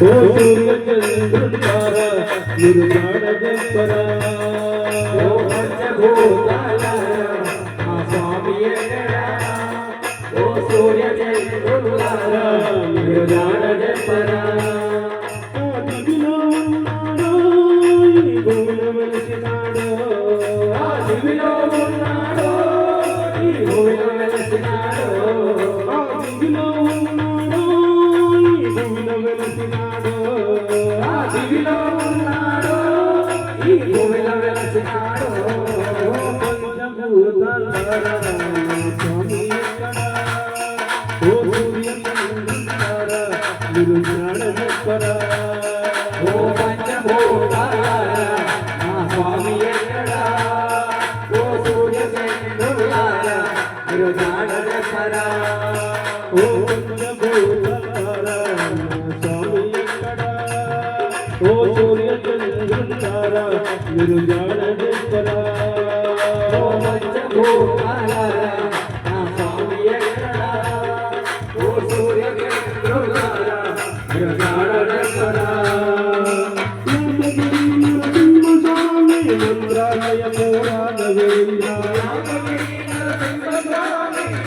ಸೂರ್ಯ ಚಂದ್ರ ನಿರ್ದಾನ ಪರ Oh, Surya Shankara గురు జాడ శంకర ఓ పంచభూతాల నా స్వామి ఎక్కడ ఓ సూర్య చంద్రులార గురు జాడ శంకర మంత్రాలయ మూలాల వేంద్ర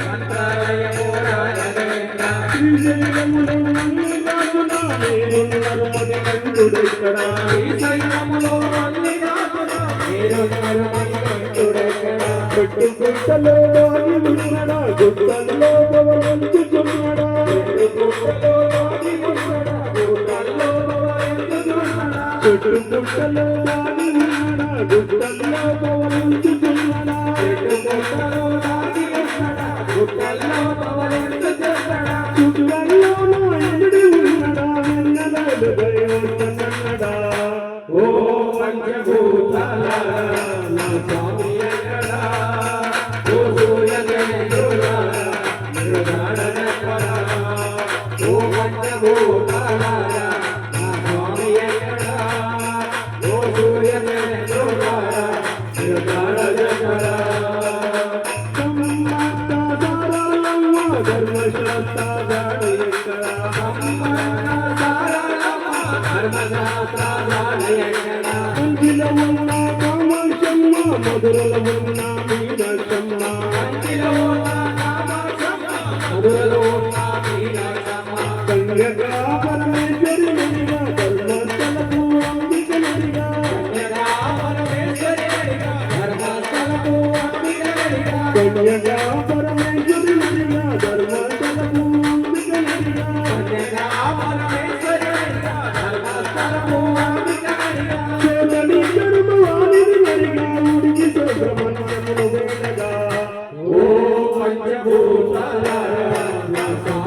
మంత్రాలయ మూలాల వేంద్ర శ్రీ జయముల గుట్టలో దాగి ఉన్నాడా గుట్టల్లో పవనంచుకున్నాడా గుట్టలో దాగి ఉన్నాడా గుట్టల్లో పవనంచుకున్నాడా మధురలో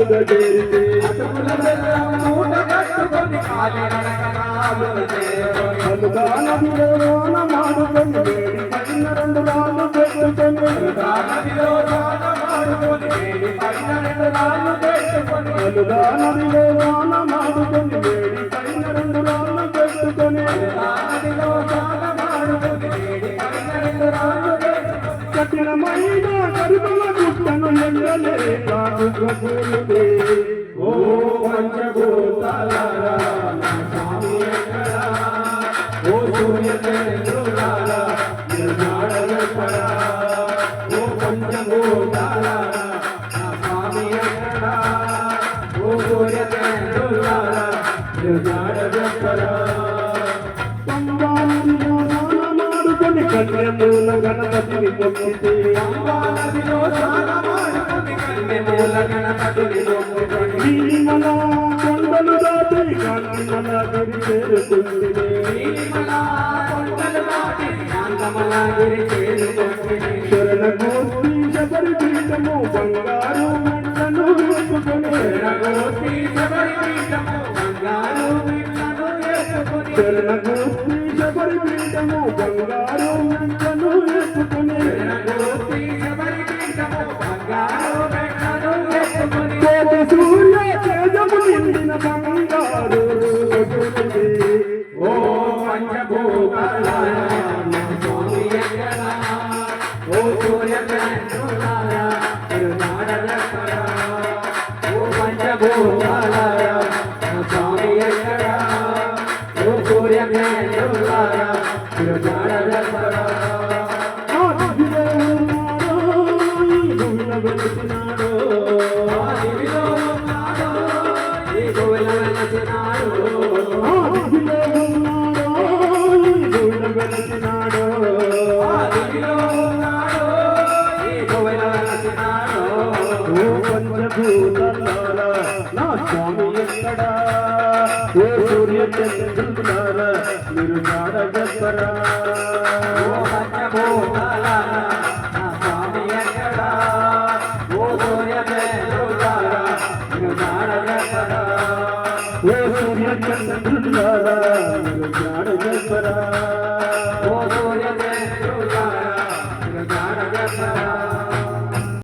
అటుకుల చేరితే అటుకుల మూట కట్టుకొని అనుదానములోన మాడుకొని వేడి పడిన మాడుకొని ప్రభుత్వే ఓ పంచభూతాల స్వామి ఓ సూర్యచంద్రుల నిర్మాణ ఓ పంచభూతాల గణపతిని మొక్కితే అంబాలదిలో సాగమాడుకుని కన్నె మూల గణపతిని మొక్కుకొని మన కొండలు దాటి కాంతమల గిరి చేరుకుంటుంది మన కొండలు దాటి కాంతమల గిరి చేరుకుంటుంది తెరణకు శబరి పీఠము బంగారు సూర్య తేజము నిండిన బంగారు ಸೂರ್ಯ ಚಂದ್ರ ನಿರ್ಮಾಣ ಗಬ್ಬರ ಓ ಸೂರ್ಯ ಚಂದ್ರ ನಿರ್ಮಾಣ ಗಬ್ಬರ ಓ ಸೂರ್ಯ